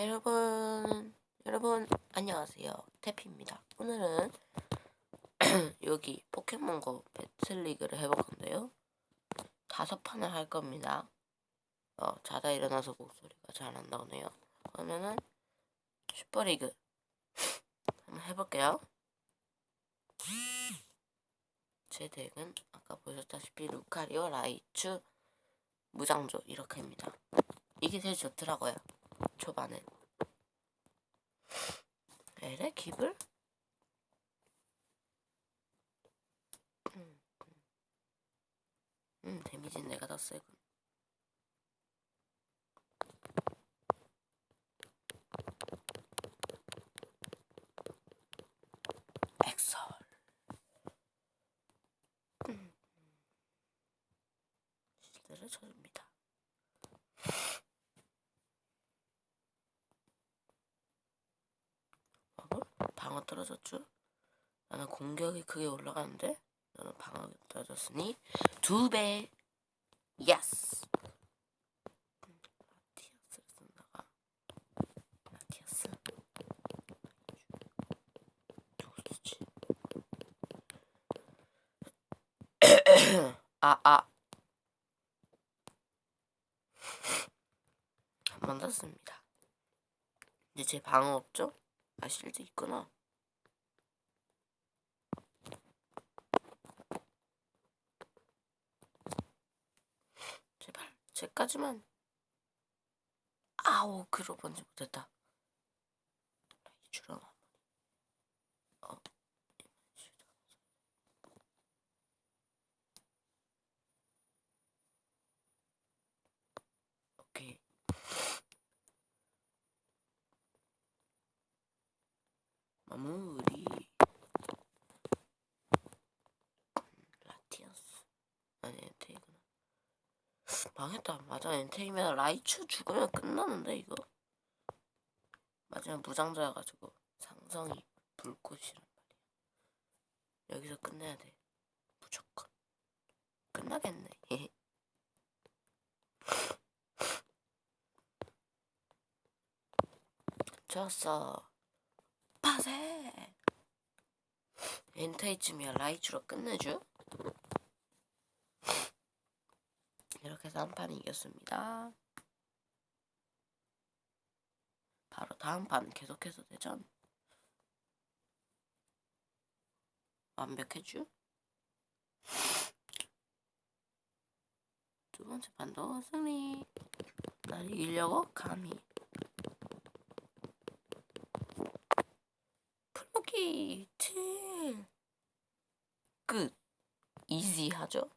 네, 여러분, 여러분 안녕하세요. 태피입니다. 오늘은 여기 포켓몬고 배틀리그를 해볼 건데요. 다섯 판을 할 겁니다. 어, 자다 일어나서 목소리가 잘 안 나오네요. 그러면은 슈퍼리그 한번 해볼게요. 제 덱은 아까 보셨다시피 루카리오, 라이츄, 무장조 이렇게입니다. 이게 제일 좋더라고요. 초반에. 에레 기블? 음, 음. 음 데미지는 내가 더 세군. 엑설. 음. 실드를 쳐줍니다. 방어? 떨어졌죠? 나는 공격이 크게 올라가는데 너는 방어가 떨어졌으니 두 배. 예스. 라티아스를 쓴다가 라티아스. 누구 쓰지? 아 아. 한 번 더 씁니다. 이제 제 방어 없죠? 아 실드 있구나. 제발 제까지만. 아우 그러 번지 못했다. 라이주랑 어. 오케이 라티아스 아니 엔테이구나 망했다. 맞아. 엔테이면 라이츄 죽으면 끝나는데 이거. 마지막 무장자여가지고 상성이 불꽃이란 말이야. 여기서 끝내야 돼. 무조건. 끝나겠네. 졌어. 파세! 엔테이쯤이야. 라이츄로 끝내줘 이렇게 해서 한 판 이겼습니다. 바로 다음 판 계속해서 대전 완벽해줘 두 번째 판도 승리. 날 이기려고 감히. 플로기 팀 끝. 이지하죠?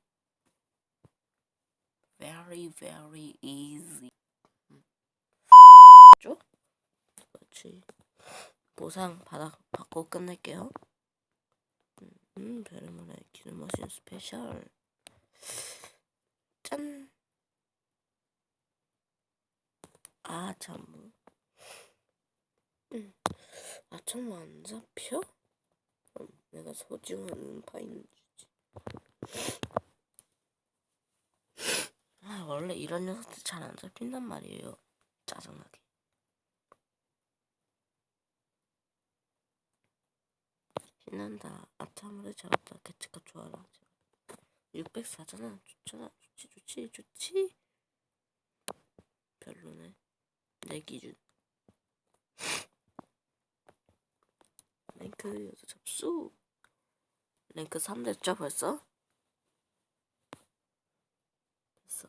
Very very easy. 음. 죠? 그렇지. 보상 받아 받고 끝낼게요. 음, 베르모나의 기능머신 스페셜. 짠. 아, 참. 음. 아, 좀안 잡혀? 음, 내가 소중한 파인 주지. 아, 원래 이런 녀석들 잘 안 잡힌단 말이에요. 짜증나게. 신난다. 아참으로 잡았다. 개체가 좋아라. 604잖아. 좋잖아. 좋지, 좋지, 좋지. 별로네. 내 기준. 랭크 여자 접수. 랭크 3 됐죠 벌써? 됐어.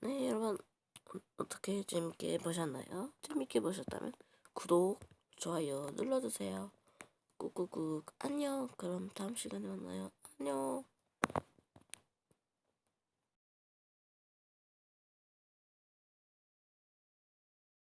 네 여러분 어, 어떻게 재밌게 보셨나요? 재밌게 보셨다면 구독, 좋아요 눌러주세요. 꾹꾹꾹 안녕. 그럼 다음 시간에 만나요. 안녕.